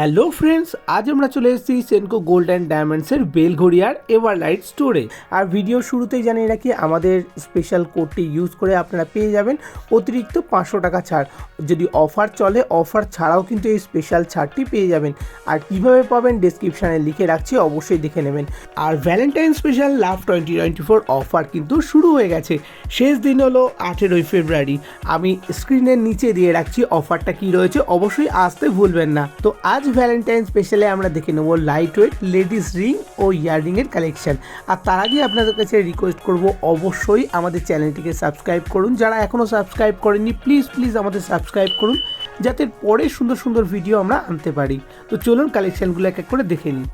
Hello friends আজ আমরা চলে এসেছি সেনকো গোল্ড অ্যান্ড ডায়মন্ডসের বেলঘড়িয়ার এভার লাইট স্টোরে আর ভিডিও শুরুতেই জানিয়ে রাখি, আমাদের স্পেশাল কোডটি ইউজ করে আপনারা পেয়ে যাবেন অতিরিক্ত পাঁচশো টাকা ছাড়। যদি অফার চলে অফার ছাড়াও কিন্তু এই স্পেশাল ছাড়টি পেয়ে যাবেন। আর কীভাবে পাবেন ডেসক্রিপশানে লিখে রাখছি, অবশ্যই দেখে নেবেন। আর Valentine special love twenty twenty four offer কিন্তু শুরু হয়ে গেছে। শেষ দিন হলো আঠেরোই ফেব্রুয়ারি। আমি স্ক্রিনের নিচে দিয়ে রাখছি অফারটা কি রয়েছে, অবশ্যই আসতে ভুলবেন না। তো আজ ভ্যালেন্টাইন স্পেশালে আমরা দেখে নেব লাইট ওয়েট লেডিস রিং ও ইয়াররিংয়ের কালেকশন আর তার আগে আপনাদের কাছে রিকোয়েস্ট করব অবশ্যই আমাদের চ্যানেলটিকে সাবস্ক্রাইব করুন। যারা এখনও সাবস্ক্রাইব করেনি প্লিজ প্লিজ আমাদের সাবস্ক্রাইব করুন, যাতে পরে সুন্দর সুন্দর ভিডিও আমরা আনতে পারি। তো চলুন কালেকশানগুলো এক এক করে দেখে নিই।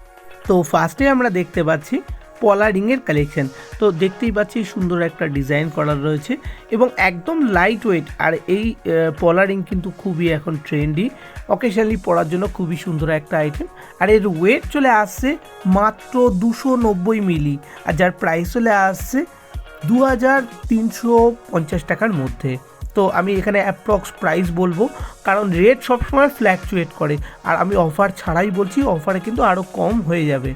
তো ফার্স্টে আমরা দেখতে পাচ্ছি পলা রিংয়ের কালেকশন তো দেখতেই পাচ্ছি সুন্দর একটা ডিজাইন করা রয়েছে এবং একদম লাইট ওয়েট আর এই আহ, পলা রিং কিন্তু খুবই এখন ট্রেন্ডি অকেশনালি পরার জন্য খুবই সুন্দর একটা আইটেম আর এর ওয়েট চলে আসছে মাত্র দুশো নব্বই মিলি। আর যার প্রাইস চলে আসছে দু হাজার তিনশো পঞ্চাশ টাকার মধ্যে। তো আমি এখানে অ্যাপ্রক্স প্রাইস বলব। কারণ রেট সবসময় ফ্ল্যাকচুয়েট করে। আর আমি অফার ছাড়াই বলছি অফারে কিন্তু আরও কম হয়ে যাবে।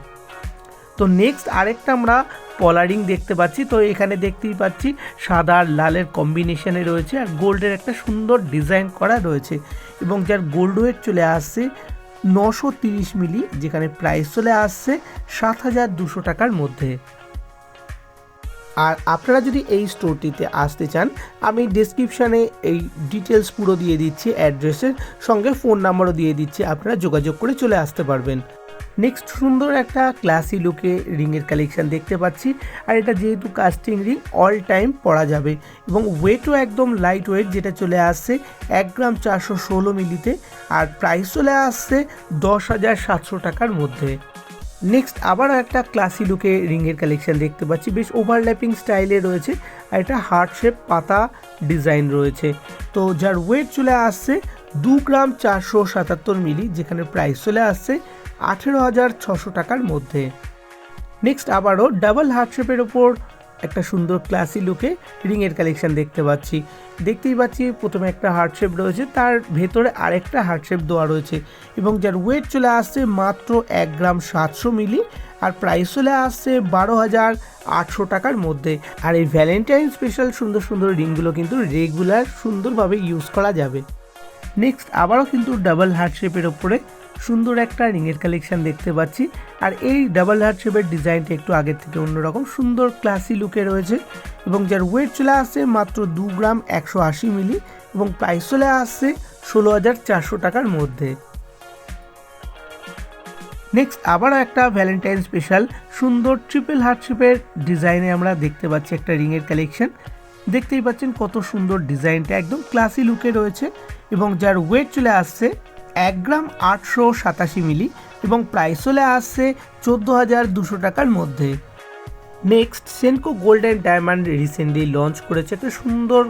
তো নেক্সট আরেকটা আমরা পলারিং দেখতে পাচ্ছি। তো এখানে দেখতেই পাচ্ছি, সাদা আর লালের কম্বিনেশনে রয়েছে আর গোল্ডের একটা সুন্দর ডিজাইন করা রয়েছে এবং যার গোল্ড ওয়েট চলে আসছে নশো তিরিশ মিলি যেখানে প্রাইস চলে আসছে সাত হাজার দুশো টাকার মধ্যে। আর আপনারা যদি এই স্টোরটিতে আসতে চান, আমি ডিসক্রিপশানে এই ডিটেলস পুরো দিয়ে দিচ্ছি অ্যাড্রেসের সঙ্গে ফোন নাম্বারও দিয়ে দিচ্ছি, আপনারা যোগাযোগ করে চলে আসতে পারবেন। নেক্সট সুন্দর একটা ক্লাসি লুকে রিংয়ের কালেকশন দেখতে পাচ্ছি। আর এটা যেহেতু কাস্টিং রিং অল টাইম পরা যাবে। এবং ওয়েটও একদম লাইট ওয়েট যেটা চলে আসছে এক গ্রাম চারশো ষোলো মিলিতে। আর প্রাইস চলে আসছে দশ হাজার সাতশো টাকার মধ্যে। নেক্সট আবার একটা ক্লাসি লুকে রিংয়ের কালেকশন দেখতে পাচ্ছি। বেশ ওভারল্যাপিং স্টাইলে রয়েছে। আর এটা হার্ট শেপ পাতা ডিজাইন রয়েছে। তো যার ওয়েট চলে আসছে দু গ্রাম চারশো সাতাত্তর মিলি, যেখানে প্রাইস চলে আসছে আঠেরো হাজার ছশো টাকার মধ্যে। নেক্সট আবারও ডাবল হার্ট শেপের ওপর একটা সুন্দর ক্লাসি লুকে রিংয়ের কালেকশন দেখতে পাচ্ছি। দেখতেই পাচ্ছি প্রথমে একটা হার্ট শেপ রয়েছে, তার ভেতরে আরেকটা হার্ট শেপ দেওয়া রয়েছে এবং যার ওয়েট চলে আসছে মাত্র এক গ্রাম সাতশো মিলি আর প্রাইস চলে আসছে বারো হাজার আটশো টাকার মধ্যে। আর এই ভ্যালেন্টাইন স্পেশাল সুন্দর সুন্দর রিংগুলো কিন্তু রেগুলার সুন্দরভাবে ইউজ করা যাবে। নেক্সট আবারও কিন্তু ডাবল হার্ট শেপের ওপরে সুন্দর একটা রিংয়ের কালেকশন দেখতে পাচ্ছি। আর এই ডাবল হার্ট শেপের ডিজাইনটা একটু আগের থেকে অন্যরকম সুন্দর ক্লাসি লুকে রয়েছে এবং যার ওয়েট চলে আসছে মাত্র দু গ্রাম একশো আশি মিলি এবং প্রাইস চলে আসছে ষোলো হাজার চারশো টাকার মধ্যে। নেক্সট আবারও একটা ভ্যালেন্টাইন স্পেশাল সুন্দর ট্রিপল হার্ট শেপের ডিজাইনে আমরা দেখতে পাচ্ছি একটা রিংয়ের কালেকশন দেখতেই পাচ্ছেন কত সুন্দর ডিজাইনটা একদম ক্লাসি লুকে রয়েছে এবং যার ওয়েট চলে আসছে এক গ্রাম আটশো সাতাশি মিলি এবং প্রাইস চলে আসছে চোদ্দ হাজার দুশো টাকার মধ্যে। Next Senco gold and diamond recently launch করেছে একটা সুন্দর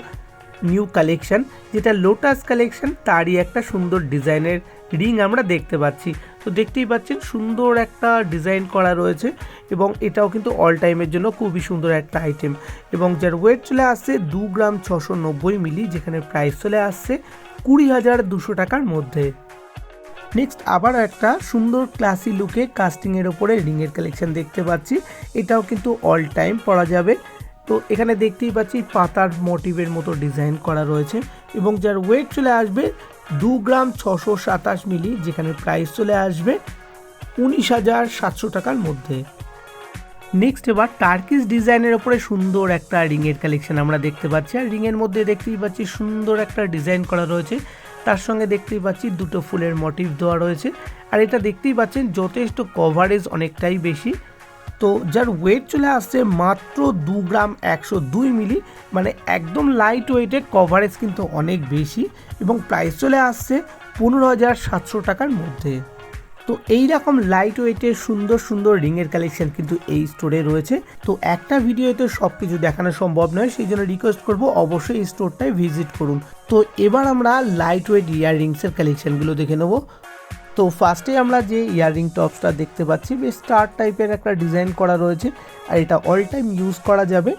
নিউ কালেকশন যেটা লোটাস কালেকশন তারই একটা সুন্দর ডিজাইনের রিং আমরা দেখতে পাচ্ছি। তো দেখতেই পাচ্ছেন, সুন্দর একটা ডিজাইন করা রয়েছে এবং এটাও কিন্তু অল টাইমের জন্য খুবই সুন্দর একটা আইটেম এবং যার ওয়েট চলে আসছে দু গ্রাম ছশো নব্বই মিলি, যেখানে প্রাইস চলে আসছে কুড়ি হাজার দুশো টাকার মধ্যে। নেক্সট আবার একটা সুন্দর ক্লাসি লুকে কাস্টিংয়ের ওপরে রিংয়ের কালেকশন দেখতে পাচ্ছি। এটাও কিন্তু অল টাইম পরা যাবে। তো এখানে দেখতেই পাচ্ছি পাতার মোটিভের মতো ডিজাইন করা রয়েছে এবং যার ওয়েট চলে আসবে দু গ্রাম ছশো সাতাশ মিলি যেখানে প্রাইস চলে আসবে উনিশ হাজার সাতশো টাকার মধ্যে। নেক্সট এবার টার্কিস ডিজাইনের ওপরে সুন্দর একটা রিংয়ের কালেকশন আমরা দেখতে পাচ্ছি। আর রিংয়ের মধ্যে দেখতেই পাচ্ছি সুন্দর একটা ডিজাইন করা রয়েছে। তার সঙ্গে দেখতেই পাচ্ছি দুটো ফুলের মোটিভ দেওয়া রয়েছে। আর এটা দেখতেই পাচ্ছেন যথেষ্ট কভারেজ অনেকটাই বেশি। তো যার ওয়েট চলে আসছে মাত্র দু গ্রাম একশো দুই মিলি মানে একদম লাইট ওয়েটের কভারেজ কিন্তু অনেক বেশি। এবং প্রাইস চলে আসছে পনেরো হাজার সাতশো টাকার মধ্যে। তো এই রকম লাইট ওয়েটের সুন্দর সুন্দর রিংয়ের কালেকশন কিন্তু এই স্টোরে রয়েছে। তো একটা ভিডিওতে সব কিছু দেখানো সম্ভব নয়, সেই জন্য রিকোয়েস্ট করব অবশ্যই এই স্টোরটায় ভিজিট করুন। তো এবার আমরা লাইট ওয়েট ইয়াররিংসের কালেকশনগুলো দেখে নেব। তো ফার্স্টে আমরা যে ইয়াররিং টপসটা দেখতে পাচ্ছি, বেশ স্টার টাইপের একটা ডিজাইন করা রয়েছে, আর এটা অল টাইম ইউজ করা যাবে।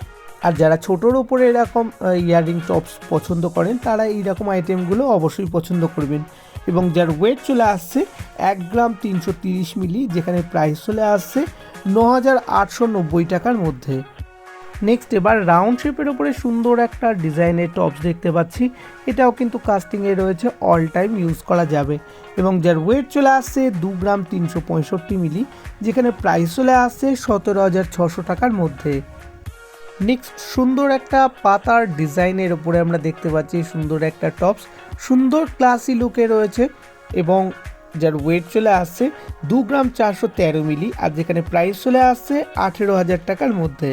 আর যারা ছোটোর ওপরে এরকম ইয়াররিং টপস পছন্দ করেন, তারা এইরকম আইটেমগুলো অবশ্যই পছন্দ করবেন। এবং যার ওয়েট চলে আসছে এক গ্রাম তিনশো তিরিশ মিলি, যেখানে প্রাইস চলে আসছে ন হাজার টাকার মধ্যে। নেক্সট এবার রাউন্ড শেপের ওপরে সুন্দর একটা ডিজাইনের টপস দেখতে পাচ্ছি। এটাও কিন্তু কাস্টিংয়ে রয়েছে অল টাইম ইউজ করা যাবে। এবং যার ওয়েট চলে আসছে দু গ্রাম তিনশো পঁয়ষট্টি মিলি, যেখানে প্রাইস চলে আসছে সতেরো হাজার ছশো টাকার মধ্যে। নেক্সট সুন্দর একটা পাতার ডিজাইনের ওপরে আমরা দেখতে পাচ্ছি, সুন্দর একটা টপস সুন্দর ক্লাসি লুকে রয়েছে এবং যার ওয়েট চলে আসছে দু গ্রাম চারশো তেরো মিলি আর যেখানে প্রাইস চলে আসছে আঠেরো হাজার টাকার মধ্যে।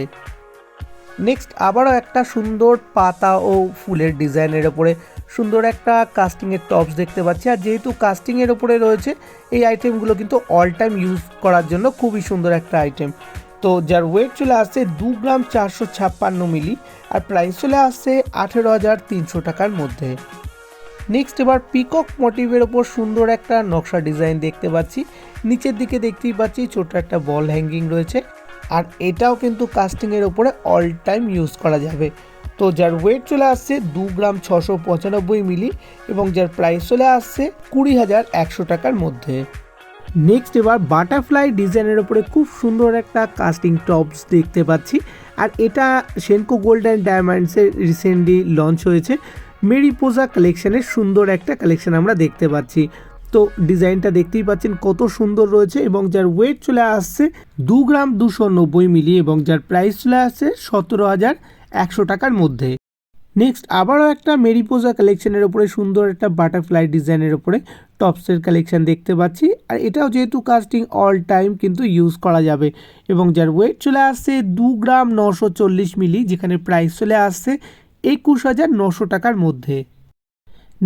নেক্সট আবারও একটা সুন্দর পাতা ও ফুলের ডিজাইনের ওপরে সুন্দর একটা কাস্টিংয়ের টপস দেখতে পাচ্ছি। আর যেহেতু কাস্টিংয়ের ওপরে রয়েছে, এই আইটেমগুলো কিন্তু অল টাইম ইউজ করার জন্য খুবই সুন্দর একটা আইটেম তো যার ওয়েট চলে আসছে দু গ্রাম চারশো ছাপ্পান্ন মিলি আর প্রাইস চলে আসছে আঠেরো হাজার তিনশো টাকার মধ্যে। নেক্সট এবার পিকক মোটিভের ওপর সুন্দর একটা নকশা ডিজাইন দেখতে পাচ্ছি। নিচের দিকে দেখতেই পাচ্ছি ছোট একটা বল হ্যাঙ্গিং রয়েছে। আর এটাও কিন্তু কাস্টিংয়ের ওপরে অল টাইম ইউজ করা যাবে। তো যার ওয়েট চলে আসছে দু গ্রাম ছশো পঁচানব্বই মিলি এবং যার প্রাইস চলে আসছে কুড়ি হাজার একশো টাকার মধ্যে। নেক্সট এবার বাটারফ্লাই ডিজাইনের ওপরে খুব সুন্দর একটা কাস্টিং টপস দেখতে পাচ্ছি। আর এটা সেনকো গোল্ড অ্যান্ড ডায়মন্ডসের রিসেন্টলি লঞ্চ হয়েছে। মেরিপোজা কালেকশনের সুন্দর একটা কালেকশন আমরা দেখতে পাচ্ছি। তো ডিজাইনটা দেখতেই পাচ্ছেন কত সুন্দর রয়েছে এবং যার ওয়েট চলে আসছে দু গ্রাম দুশো নব্বই মিলি এবং যার প্রাইস চলে আসছে সতেরো হাজার একশো টাকার মধ্যে। নেক্সট আবারও একটা মেরিপোজা কালেকশনের ওপরে সুন্দর একটা বাটারফ্লাই ডিজাইনের ওপরে টপসের কালেকশন দেখতে পাচ্ছি। আর এটাও যেহেতু কাস্টিং অল টাইম কিন্তু ইউজ করা যাবে এবং যার ওয়েট চলে আসছে দু গ্রাম নশো চল্লিশ মিলি, যেখানে প্রাইস চলে আসছে একুশ হাজার নশো টাকার মধ্যে।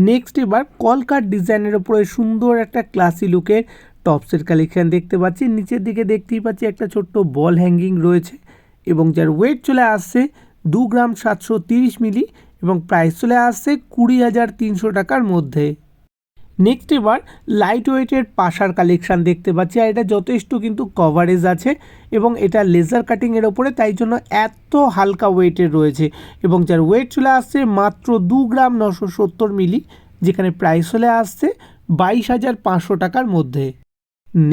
নেক্সট এবার কলকার ডিজাইনের ওপরে সুন্দর একটা ক্লাসি লুকের টপসের কালেকশান দেখতে পাচ্ছি। নিচের দিকে দেখতেই পাচ্ছি একটা ছোট্ট বল হ্যাঙ্গিং রয়েছে এবং যার ওয়েট চলে আসছে দু গ্রাম সাতশো তিরিশ মিলি এবং প্রাইস চলে আসছে কুড়ি হাজার তিনশো টাকার মধ্যে। নেক্সট এবার লাইট ওয়েটের পাশার কালেকশান দেখতে পাচ্ছি, আর এটা যথেষ্ট কিন্তু কভারেজ আছে এবং এটা লেজার কাটিংয়ের ওপরে, তাই জন্য এত হালকা ওয়েটের রয়েছে এবং যার ওয়েট চলে আসছে মাত্র দু গ্রাম নশো সত্তর মিলি যেখানে প্রাইস চলে আসছে বাইশ হাজার পাঁচশো টাকার মধ্যে।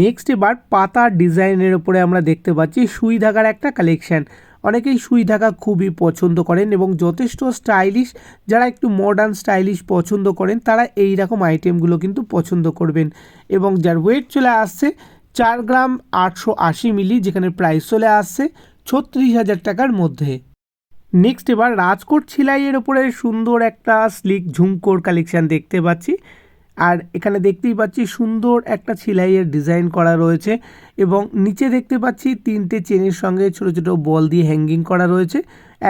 নেক্সট এবার পাতা ডিজাইনের ওপরে আমরা দেখতে পাচ্ছি, সুই ধাগার একটা কালেকশান অনেকেই সুই ধাগা খুবই পছন্দ করেন এবং যথেষ্ট স্টাইলিশ, যারা একটু মডার্ন স্টাইলিশ পছন্দ করেন, তারা এই রকম আইটেমগুলো কিন্তু পছন্দ করবেন। এবং যার ওয়েট চলে আসছে চার গ্রাম আটশো আশি মিলি যেখানে প্রাইস চলে আসছে ছত্রিশ হাজার টাকার মধ্যে। নেক্সট এবার রাজকোট ছিলাইয়ের ওপরে সুন্দর একটা স্লিক ঝুমকোর কালেকশান দেখতে পাচ্ছি। আর এখানে দেখতেই পাচ্ছি সুন্দর একটা ছিলাইয়ের ডিজাইন করা রয়েছে এবং নিচে দেখতে পাচ্ছি তিনটে চেনের সঙ্গে ছোট ছোট বল দিয়ে হ্যাঙ্গিং করা রয়েছে।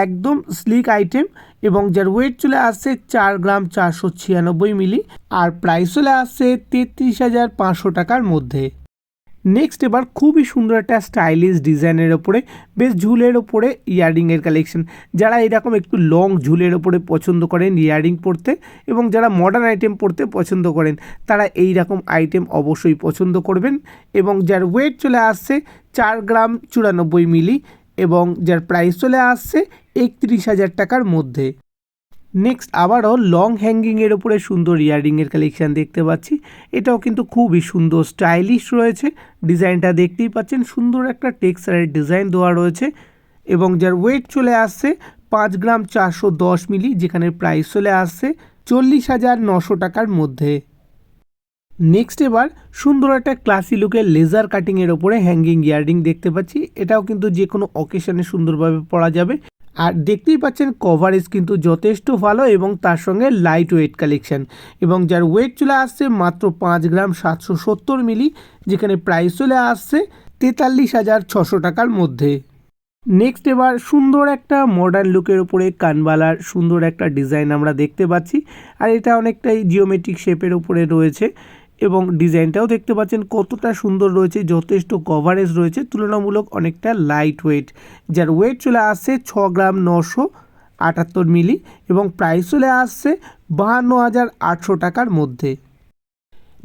একদম স্লিক আইটেম এবং যার ওয়েট চলে আসছে চার গ্রাম চারশো ছিয়ানব্বই মিলি আর প্রাইস চলে আসছে তেত্রিশ হাজার পাঁচশো টাকার মধ্যে। নেক্সট এবার খুবই সুন্দর একটা স্টাইলিশ ডিজাইনের ওপরে, বেশ ঝুলের ওপরে ইয়াররিংয়ের কালেকশন যারা এরকম একটু লং ঝুলের ওপরে পছন্দ করেন ইয়াররিং পরতে এবং যারা মডার্ন আইটেম পরতে পছন্দ করেন, তারা এই রকম আইটেম অবশ্যই পছন্দ করবেন এবং যার ওয়েট চলে আসছে চার গ্রাম চুরানব্বই মিলি এবং যার প্রাইস চলে আসছে একত্রিশ হাজার টাকার মধ্যে। নেক্সট আবারও লং হ্যাঙ্গিংয়ের ওপরে সুন্দর ইয়াররিংয়ের কালেকশান দেখতে পাচ্ছি। এটাও কিন্তু খুবই সুন্দর স্টাইলিশ রয়েছে। ডিজাইনটা দেখতেই পাচ্ছেন, সুন্দর একটা টেক্সচারের ডিজাইন দেওয়া রয়েছে এবং যার ওয়েট চলে আসছে পাঁচ গ্রাম চারশো দশ মিলি, যেখানে প্রাইস চলে আসছে চল্লিশ হাজার নশো টাকার মধ্যে। নেক্সট এবার সুন্দর একটা ক্লাসি লুকের লেজার কাটিংয়ের ওপরে হ্যাঙ্গিং ইয়াররিং দেখতে পাচ্ছি। এটাও কিন্তু যে কোনো অকেশনে সুন্দরভাবে পরা যাবে। আর দেখতেই পাচ্ছেন কভারেজ কিন্তু যথেষ্ট ভালো এবং তার সঙ্গে লাইট ওয়েট কালেকশন এবং যার ওয়েট চলে আসছে মাত্র পাঁচ গ্রাম সাতশো সত্তর মিলি যেখানে প্রাইস চলে আসছে তেতাল্লিশ হাজার ছশো টাকার মধ্যে। নেক্সট এবার সুন্দর একটা মডার্ন লুকের উপরে কানবালার সুন্দর একটা ডিজাইন আমরা দেখতে পাচ্ছি, আর এটা অনেকটাই জিওমেট্রিক শেপের উপরে রয়েছে। এবং ডিজাইনটাও দেখতে পাচ্ছেন কতটা সুন্দর রয়েছে, যথেষ্ট কভারেজ রয়েছে, তুলনামূলক অনেকটা লাইট ওয়েট যার ওয়েট চলে আসছে ছ গ্রাম নশো আটাত্তর মিলি এবং প্রাইস চলে আসছে বাহান্ন হাজার আটশো টাকার মধ্যে।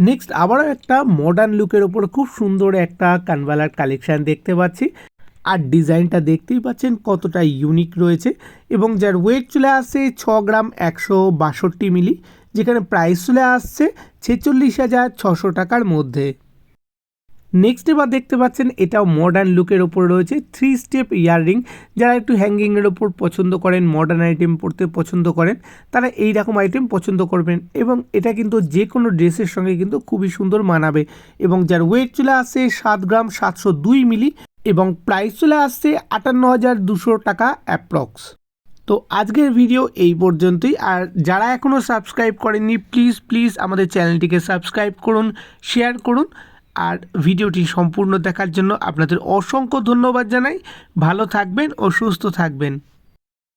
নেক্সট আবারও একটা মডার্ন লুকের ওপর খুব সুন্দর একটা কানবালার কালেকশান দেখতে পাচ্ছি। আর ডিজাইনটা দেখতেই পাচ্ছেন কতটা ইউনিক রয়েছে এবং যার ওয়েট চলে আসছে ছ গ্রাম একশো বাষট্টি মিলি, যেখানে প্রাইস চলে আসছে ছেচল্লিশ হাজার ছশো টাকার মধ্যে। নেক্সট এবার দেখতে পাচ্ছেন, এটাও মডার্ন লুকের ওপর রয়েছে। থ্রি স্টেপ ইয়াররিং যারা একটু হ্যাঙ্গিংয়ের ওপর পছন্দ করেন মডার্ন আইটেম পরতে পছন্দ করেন, তারা এই রকম আইটেম পছন্দ করবেন এবং এটা কিন্তু যে কোনো ড্রেসের সঙ্গে কিন্তু খুবই সুন্দর মানাবে এবং যার ওয়েট চলে আসছে সাত গ্রাম সাতশো দুই মিলি এবং প্রাইস চলে আসছে আটান্ন হাজার দুশো টাকা অ্যাপ্রক্স তো আজকের ভিডিও এই পর্যন্তই। আর যারা এখনও সাবস্ক্রাইব করেননি প্লিজ প্লিজ আমাদের চ্যানেলটিকে সাবস্ক্রাইব করুন শেয়ার করুন। আর ভিডিওটি সম্পূর্ণ দেখার জন্য আপনাদের অসংখ্য ধন্যবাদ জানাই। ভালো থাকবেন ও সুস্থ থাকবেন।